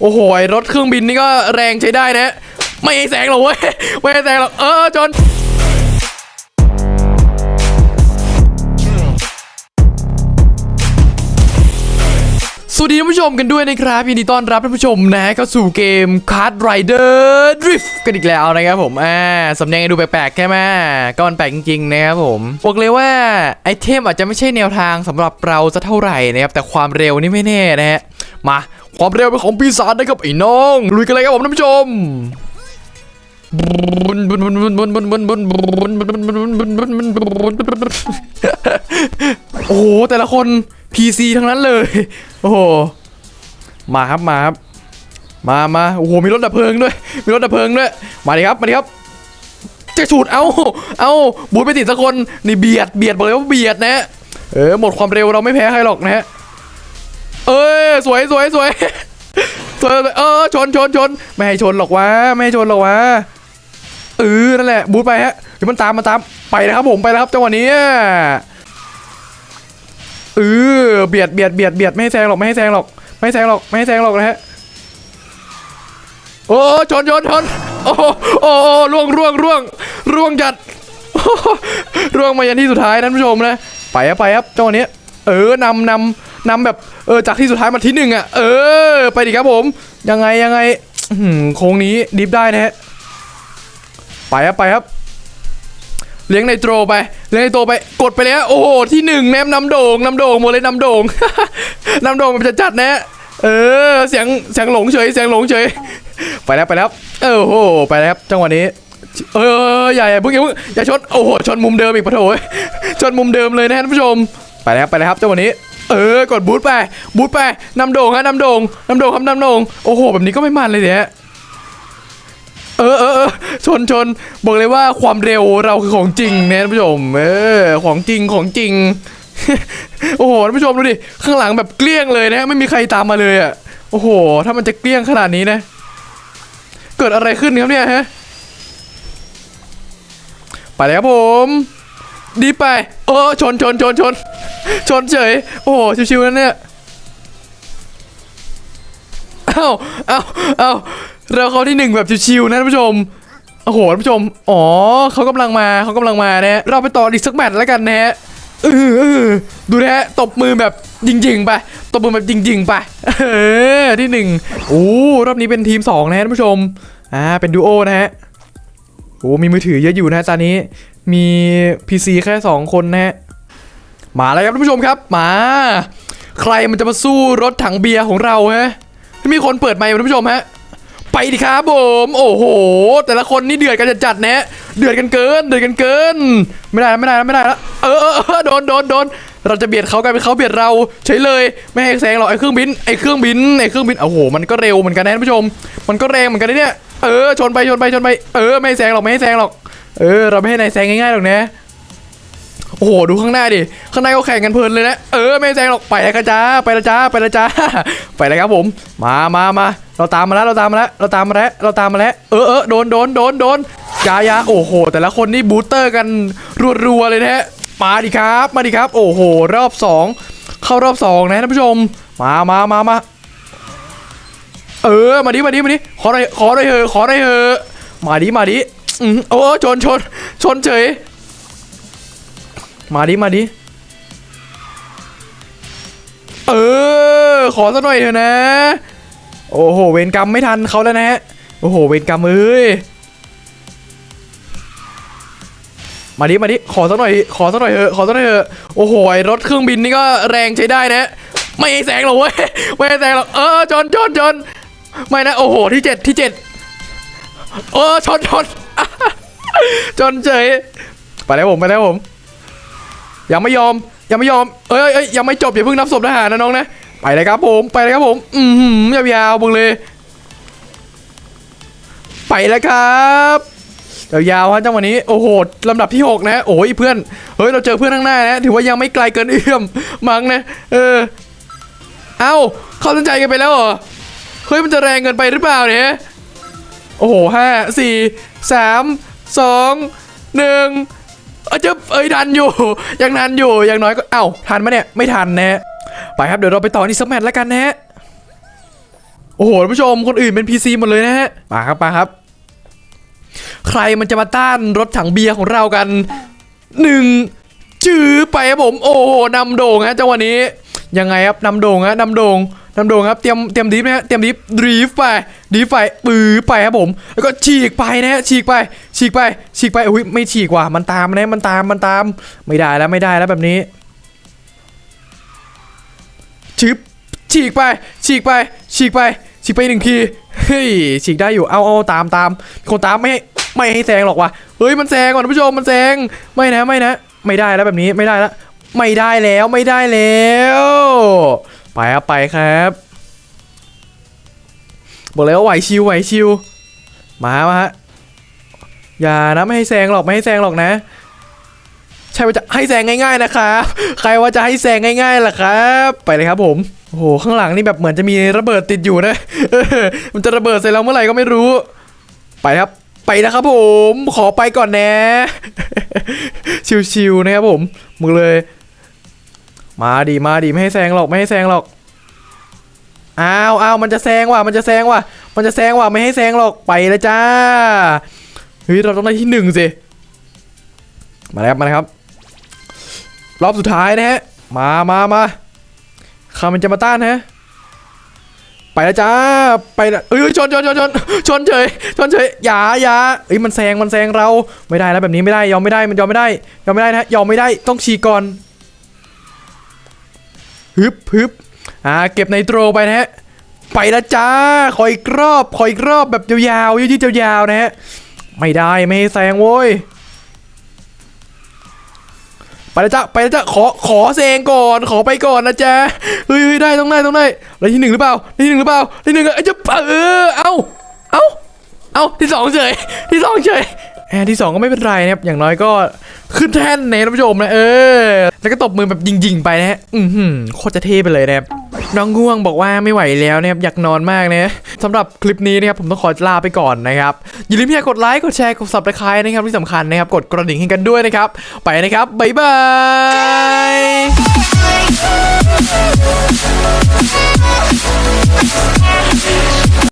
โอ้โหรถเครื่องบินนี่ก็แรงใช้ได้นะ ไม่แซงหรอกเว้ยไม่แซงหรอกเออจนสวัสดีท่านผู้ชมกันด้วยนะครับยินดีต้อนรับท่านผู้ชมนะเข้าสู่เกม Card Rider Drift กันอีกแล้วนะครับผมอ่าสำเนียงดูแปลกๆแค่ไหมก็มันแปลกจริงๆนะครับผมบอกเลยว่าไอเทมอาจจะไม่ใช่แนวทางสำหรับเราจะเท่าไหร่นะครับแต่ความเร็วนี่ไม่แน่นะฮะมา ความเร็วเป็นของปีศาจนะครับไอ้น้อง ลุยกันเลยครับผมท่านผู้ชมโอ้โหแต่ละคน PC ทั้งนั้นเลย โอ้โห มาครับมาครับ มามาโอ้โหมีรถดับเพลิงด้วย มีรถดับเพลิงด้วย มาดิครับมาดิครับจะฉูดเอาเอาบูทไปติดสักคนนี่เบียดเบียดบอกเลยว่าเบียดนะ เออหมดความเร็วเราไม่แพ้ใครหรอกนะฮะ เอ้ยสวยสวยสวยสวยเออชนชนชนไม่ให้ชนหรอกวะไม่ให้ชนหรอกวะเออนั่นแหละบูทไปฮะเดี๋ยวมันตามมันตามไปนะครับผมไปแล้วครับจังหวะนี้เออเบียดเบียดเบียดเบียดไม่ให้แซงหรอกไม่ให้แซงหรอกไม่ให้แซงหรอกไม่ให้แซงหรอกนะฮะโอ้ชนชนชนโอ้โอ้ร่วงร่วงร่วงร่วงจัดร่วงมายันที่สุดท้ายท่านผู้ชมนะไปครับไปครับจังหวะนี้ เออนำนำ นำแบบเออจากที่สุดท้ายมาที่หนึ่งอะเออ ไปดิครับผม ยังไงยังไงโค้งนี้ดิฟได้นะฮะไปครับไปครับ เลี้ยงในโตรไป เลี้ยงในโตไปกดไปแล้วโอ้โหที่หนึ่งแนมนำโด่งนำโด่งหมดเลยนำโด่งนำโด่งมันจะจัดนะเออเสียงเสียงหลงเฉยเสียงหลงเฉยไปแล้วไปแล้วเออโอ้โหไปแล้วครับจังหวะนี้เอออย่าอย่าเพิ่งอย่าเพิ่งอย่าชนโอ้โหชนมุมเดิมอีกปะโถชนมุมเดิมเลยนะท่านผู้ชมไปแล้วไปแล้วครับจังหวะนี้ เออกดบูทไปบูทไปนำโด่งฮะนำโด่งนำโด่งครับนำโด่งโอ้โหแบบนี้ก็ไม่มันเลยเนี่ยเออเออเออชนชนบอกเลยว่าความเร็วเราคือของจริงนะท่านผู้ชมเออของจริงของจริง โอ้โหท่านผู้ชมดูดิข้างหลังแบบเกลี้ยงเลยนะไม่มีใครตามมาเลยอะโอ้โห ถ้ามันจะเกลี้ยงขนาดนี้นะ เกิดอะไรขึ้นครับเนี่ยฮะไปแล้วครับผม ดีไปโอ้ชนชนชนชน ชนเฉย โอ้โห ชิวๆนั่นเนี่ย เอ้า เอ้า เอ้า เราเขาที่หนึ่งแบบชิวๆนะท่านผู้ชม โอ้โห ท่านผู้ชม อ๋อ เขากำลังมา เขากำลังมานะฮะเราไปต่ออีกสักแมตช์แล้วกันนะฮะเออเออดูนะฮะ ตบมือแบบจริงๆไป ตบมือแบบจริงๆไป เออ ที่หนึ่งโอ้รอบนี้เป็นทีมสองนะฮะท่านผู้ชม อ่า เป็นดูโอนะฮะโอ้มีมือถือเยอะอยู่นะตอนนี้ มี PC แค่สองคนนะฮะ มาแล้วครับท่านผู้ชมครับมา ใครมันจะมาสู้รถถังเบียร์ของเราฮะมีคนเปิดไมค์ท่านผู้ชมฮะไปดิครับผมโอ้โห แต่ละคนนี่เดือดกันจัดๆนะเดือดกันเกินเดือดกันเกิน ไม่ได้แล้วไม่ได้แล้วไม่ได้แล้วเออเออโดนโดนโดนเราจะเบียดเขากลายเป็นเขาเบียดเราเฉยเลยไม่ให้แซงหรอกไอ้เครื่องบินไอ้เครื่องบินไอ้เครื่องบินโอ้โหมันก็เร็วเหมือนกันนะท่านผู้ชม มันก็แรงเหมือนกันนะเนี่ยเออชนไปชนไปชนไปเออไม่ให้แซงหรอกไม่ให้แซงหรอกเออเราไม่ให้นายแซงง่ายๆหรอกนะ โอ้โหดูข้างหน้าดิ ข้างในก็แข่งกันเพลินเลยนะ เออไม่แซงหรอกไปแล้วกันจ้าไปแล้วจ้าไปแล้วจ้าไปแล้วครับผม มามามาเราตามมาแล้วเราตามมาแล้วเราตามมาแล้วเราตามมาแล้ว เออเออโดนโดนโดนโดนยายาโอ้โห แต่ละคนนี่บูสเตอร์กันรัวๆเลยนะฮะมาดิครับมาดิครับ โอ้โห รอบสองเข้ารอบสองนะท่านผู้ชม มามามามาเออมาดิมาดิมาดิขอหน่อยขอหน่อยเถอะขอหน่อยเถอะมาดิมาดิอืมโอ้ชนชนชนเฉย มาดิ มาดิ เออ ขอสักหน่อยเถอะนะ โอ้โห เวรกรรมไม่ทันเขาแล้วนะฮะโอ้โห เวรกรรมเอ้ย มาดิ มาดิ ขอสักหน่อย ขอสักหน่อยเถอะ ขอสักหน่อยเถอะ โอ้โหไอรถเครื่องบินนี่ก็แรงใช้ได้นะ ไม่แซงหรอกเว้ย ไม่แซงหรอก เออชนชนชนไม่นะ โอ้โห ที่เจ็ดที่เจ็ดเออชนชนชนเฉยไปแล้วผม ไปแล้วผม ยังไม่ยอมยังไม่ยอมเอ้ยเอ้ยยังไม่จบอย่าเพิ่งนับศพทหารนะน้องนะไปเลยครับผมไปเลยครับผม อืมยาวๆบึงเลย ไปแล้วครับยาวๆฮะจังหวะนี้โอ้โหลำดับที่ 6 นะโอ้ยเพื่อนเฮ้ยเราเจอเพื่อนข้างหน้านะถือว่ายังไม่ไกลเกินเอื้อมมั้งนะเออเอ้าเข้าสนใจกันไปแล้วเหรอเฮ้ยมันจะแรงเกินไปหรือเปล่าเนี่ยโอ้โหห้าสี่สามสองหนึ่ง เอยจะเอ้ยทันอยู่ ยังทันอยู่อย่างน้อยก็เอ้าทันไหมเนี่ยไม่ทันนะ ไปครับเดี๋ยวเราไปต่อที่สกแมตช์แล้วกันนะฮะโอ้โหท่านผู้ชมคนอื่นเป็น PC หมดเลยนะฮะมาครับมาครับ ใครมันจะมาต้านรถถังเบียร์ของเรากันหนึ่งจื้อไปครับผมโอ้โหนำโด่งฮะจังหวะนี้ยังไงครับนำโด่งฮะนำโด่งนำโด่งครับเตรียมเตรียมดิฟนะฮะเตรียมดิฟดรีฟไปดรีฟไปปื้อไปครับผม แล้วก็ฉีกไปนะฮะฉีกไป ฉีกไปฉีกไปอุ้ยไม่ฉีกว่ะมันตามนะมันตามมันตาม ไม่ได้แล้วไม่ได้แล้วแบบนี้ชึบฉีกไป ฉีกไป ฉีกไป ฉีกไปหนึ่งทีเฮ้ยฉีกได้อยู่เอาเอาตามตามคนตามไม่ให้ไม่ให้แซงหรอกว่ะเฮ้ยมันแซงก่อนท่านผู้ชมมันแซงไม่นะไม่นะ ไม่ได้แล้วแบบนี้ไม่ได้แล้วไม่ได้แล้วไม่ได้แล้ว ไปครับไปครับบอกเลยว่าไหวชิวไหวชิวมามาฮะ อย่านะไม่ให้แซงหรอกไม่ให้แซงหรอกนะ ใช่ว่าจะให้แซงง่าย ๆนะครับใครว่าจะให้แซงง่ายๆล่ะครับ ไปเลยครับผมโอ้โหข้างหลังนี่แบบเหมือนจะมีระเบิดติดอยู่นะมันจะระเบิดใส่เราเมื่อไหร่ก็ไม่รู้ ไปครับไปนะครับผมขอไปก่อนนะ ชิวๆนะครับผมมึงเลย มาดีมาดีไม่ให้แซงหรอกไม่ให้แซงหรอกอ้าวอ้าวมันจะแซงว่ะมันจะแซงว่ะมันจะแซงว่ะไม่ให้แซงหรอกไปเลยจ้า เฮ้ยเราต้องได้ที่หนึ่งสิมาแล้วมาแล้วครับ รอบสุดท้ายนะฮะมามามาข้ามันจะมาต้านฮะไปแล้วจ้าไปละเอ้ยชนชนชนชนชนเฉยชนเฉยอย่าอย่าเอ้ยมันแซงมันแซงเราไม่ได้แล้วแบบนี้ไม่ได้ยอมไม่ได้มันยอมไม่ได้ยอมไม่ได้นะยอมไม่ได้ต้องฉีก่อนฮึบฮึบอ่าเก็บไนโตรไปนะฮะไปแล้วจ้าขออีกรอบขออีกรอบแบบยาวๆยืดๆยาวๆนะฮะ ไม่ได้ไม่ให้แซงโว้ยไปแล้วจ้ะไปแล้วจ้ะขอขอเซงก่อนขอไปก่อนนะจ๊ะเฮ้ยเฮ้ยได้ต้องได้ต้องได้ได้ที่หนึ่งหรือเปล่าได้ที่หนึ่งหรือเปล่าได้ที่หนึ่งเอ้ยจะเออเอาเอาเอาที่สองเฉยที่สองเฉยแอบที่สองก็ไม่เป็นไรนะครับ อย่างน้อยก็ขึ้นแท่นนะท่านผู้ชมนะเออ แล้วก็ตบมือแบบยิงๆไปนะฮะ อือหือโคตรจะเท่ไปเลยนะครับ น้องง่วงบอกว่าไม่ไหวแล้วนะครับอยากนอนมากนะสำหรับคลิปนี้นะครับผมต้องขอลาไปก่อนนะครับอย่าลืมที่จะกดไลค์กดแชร์กดซับสไครต์นะครับที่สำคัญนะครับ กดกระดิ่งให้กันด้วยนะครับ ไปนะครับ บ๊ายบาย